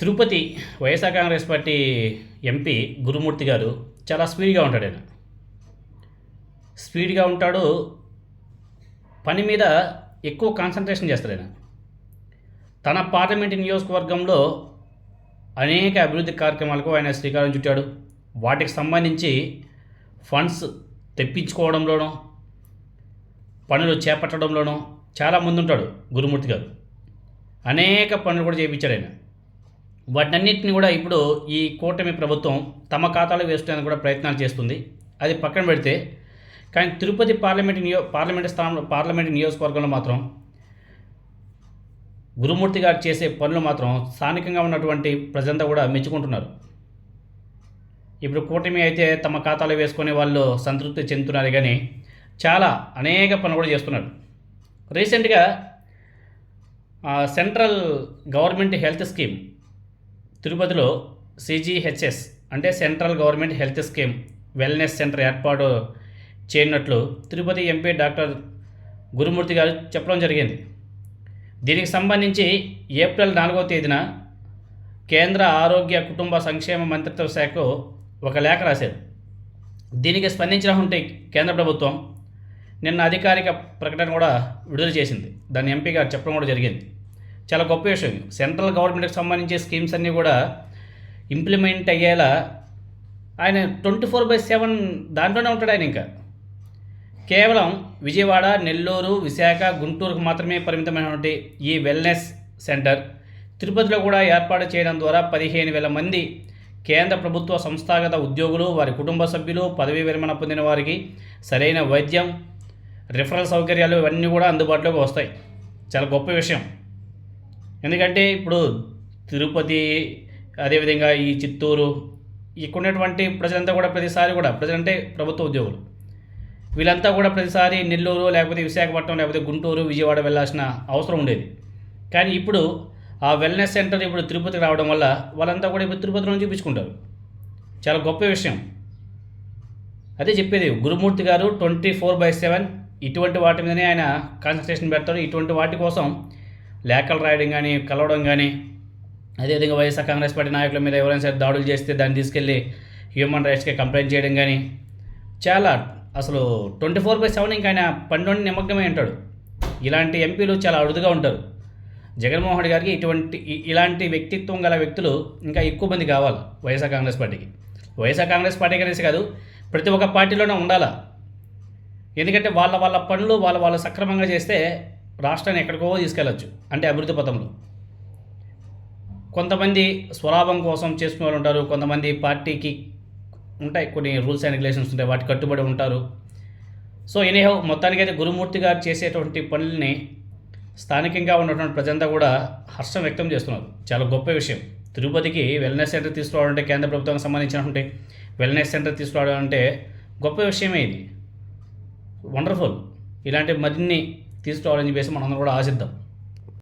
Tirupati YSR Congress party MP Gurumurthy గారు చాలా స్పీడ్గా ఉంటాడు ఆయన. స్పీడ్గా ఉంటాడు పని మీద ఎక్కువ కాన్సన్ట్రేషన్ చేస్తాడు ఆయన. తన పార్లమెంటు నియోజకవర్గంలో అనేక అభివృద్ధి కార్యక్రమాలకు ఆయన శ్రీకారం చుట్టాడు. వాటికి సంబంధించి ఫండ్స్ తెప్పించుకోవడంలోనూ పనులు చేపట్టడంలోనూ చాలా ముందుంటాడు గురుమూర్తి గారు. అనేక పనులు కూడా చేయించాడు ఆయన. వాటన్నిటిని కూడా ఇప్పుడు ఈ కూటమి ప్రభుత్వం తమ ఖాతాలో వేసుకోవడానికి కూడా ప్రయత్నాలు చేస్తుంది. అది పక్కన పెడితే కానీ తిరుపతి పార్లమెంట్ నియో పార్లమెంట్ స్థానంలో పార్లమెంట్ నియోజకవర్గంలో మాత్రం గురుమూర్తి గారు చేసే పనులు మాత్రం స్థానికంగా ఉన్నటువంటి ప్రజంతా కూడా మెచ్చుకుంటున్నారు. ఇప్పుడు కూటమి అయితే తమ ఖాతాలో వేసుకునే వాళ్ళు సంతృప్తి చెందుతున్నారు కానీ చాలా అనేక పనులు కూడా చేస్తున్నారు. రీసెంట్గా సెంట్రల్ గవర్నమెంట్ హెల్త్ స్కీమ్ తిరుపతిలో సిజిహెచ్ఎస్ అంటే central government health scheme wellness centre ఏర్పాటు చేయనున్నట్లు తిరుపతి ఎంపీ డాక్టర్ గురుమూర్తి గారు చెప్పడం జరిగింది. దీనికి సంబంధించి ఏప్రిల్ నాలుగవ తేదీన కేంద్ర ఆరోగ్య కుటుంబ సంక్షేమ మంత్రిత్వ శాఖకు ఒక లేఖ రాశారు. దీనికి స్పందించిన ఉంటే కేంద్ర ప్రభుత్వం నిన్న అధికారిక ప్రకటన కూడా విడుదల చేసింది. దాన్ని ఎంపీ గారు చెప్పడం కూడా జరిగింది. చాలా గొప్ప విషయం. సెంట్రల్ గవర్నమెంట్కి సంబంధించే స్కీమ్స్ అన్నీ కూడా ఇంప్లిమెంట్ అయ్యేలా ఆయన ట్వంటీ ఫోర్ బై సెవెన్ దాంట్లోనే ఉంటాడు ఆయన ఇంకా. కేవలం విజయవాడ నెల్లూరు విశాఖ గుంటూరుకు మాత్రమే పరిమితమైనటువంటి ఈ వెల్నెస్ సెంటర్ తిరుపతిలో కూడా ఏర్పాటు చేయడం ద్వారా పదిహేను వేల మంది కేంద్ర ప్రభుత్వ సంస్థాగత ఉద్యోగులు వారి కుటుంబ సభ్యులు పదవీ విరమణ పొందిన వారికి సరైన వైద్యం రిఫరల్ సౌకర్యాలు ఇవన్నీ కూడా అందుబాటులోకి వస్తాయి. చాలా గొప్ప విషయం. ఎందుకంటే ఇప్పుడు తిరుపతి అదేవిధంగా ఈ చిత్తూరు ఇక్కడ ఉన్నటువంటి ప్రజలంతా కూడా ప్రతిసారి కూడా ప్రజలంటే ప్రభుత్వ ఉద్యోగులు. వీళ్ళంతా కూడా ప్రతిసారి నెల్లూరు లేకపోతే విశాఖపట్నం లేకపోతే గుంటూరు విజయవాడ వెళ్ళాల్సిన అవసరం ఉండేది. కానీ ఇప్పుడు ఆ వెల్నెస్ సెంటర్ ఇప్పుడు తిరుపతికి రావడం వల్ల వాళ్ళంతా కూడా ఇప్పుడు తిరుపతిలో చూపించుకుంటారు. చాలా గొప్ప విషయం. అదే చెప్పేది గురుమూర్తి గారు ట్వంటీ ఫోర్ బై సెవెన్ ఇటువంటి వాటి మీదనే ఆయన కాన్సన్ట్రేషన్ పెడతారు. ఇటువంటి వాటి కోసం లేఖలు రాయడం కానీ కలవడం కానీ అదేవిధంగా వైఎస్ఆర్ కాంగ్రెస్ పార్టీ నాయకుల మీద ఎవరైనా సరే దాడులు చేస్తే దాన్ని తీసుకెళ్ళి హ్యూమన్ రైట్స్కి కంప్లైంట్ చేయడం కానీ చాలా అసలు ట్వంటీ ఫోర్ బై సెవెన్ ఇంకా ఆయన పనిలోని నిమగ్నమై ఉంటాడు. ఇలాంటి ఎంపీలు చాలా అరుదుగా ఉంటారు. జగన్మోహన్ రెడ్డి గారికి ఇటువంటి ఇలాంటి వ్యక్తిత్వం గల వ్యక్తులు ఇంకా ఎక్కువ మంది కావాలి వైఎస్ఆర్ కాంగ్రెస్ పార్టీకి. వైఎస్ఆర్ కాంగ్రెస్ పార్టీ కనేసి కాదు ప్రతి ఒక్క పార్టీలోనే ఉండాలా? ఎందుకంటే వాళ్ళ వాళ్ళ పనులు వాళ్ళ వాళ్ళు సక్రమంగా చేస్తే రాష్ట్రాన్ని ఎక్కడికో తీసుకెళ్ళచ్చు అంటే అభివృద్ధి పథంలో. కొంతమంది స్వలాభం కోసం చేసుకునే వాళ్ళు ఉంటారు కొంతమంది పార్టీకి ఉంటాయి కొన్ని రూల్స్ అండ్ రెగ్యులేషన్స్ ఉంటాయి వాటి కట్టుబడి ఉంటారు. సో ఎనీహౌ మొత్తానికైతే గురుమూర్తి గారు చేసేటువంటి పనుల్ని స్థానికంగా ఉన్నటువంటి ప్రజంతా కూడా హర్షం వ్యక్తం చేస్తున్నారు. చాలా గొప్ప విషయం. తిరుపతికి వెల్నెస్ సెంటర్ తీసుకురావాలంటే కేంద్ర ప్రభుత్వానికి సంబంధించినటువంటి వెల్నెస్ సెంటర్ తీసుకురావడం అంటే గొప్ప విషయమే ఇది. వండర్ఫుల్ ఇలాంటి మరిన్ని తీసుకోవాలని చెప్పేసి మనందరం కూడా ఆశిద్దాం.